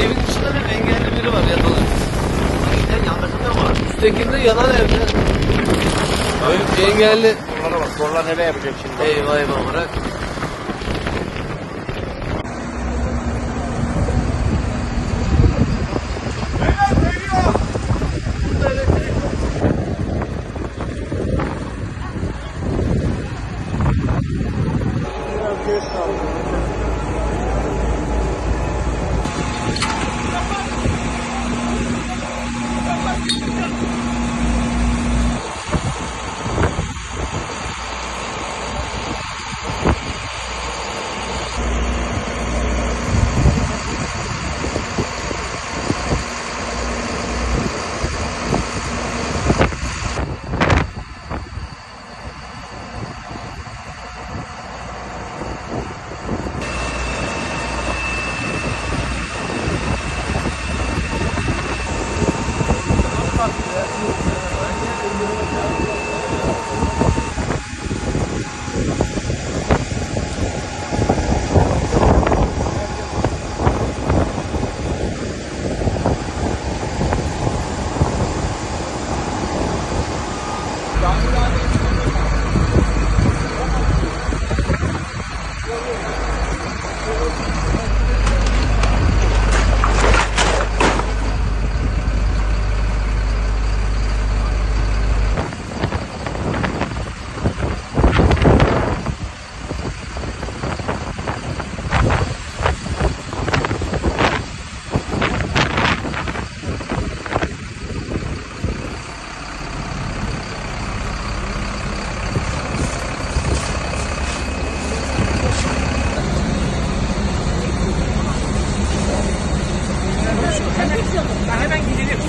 evin içinde de engelli biri var ya dolayısıyla. Yanlarında var. Üsttekinde yanan evler. Öyle engelli. Onlara bak zorlar hele yapacak şimdi. Eyvah eyvah bırak. الأخلاق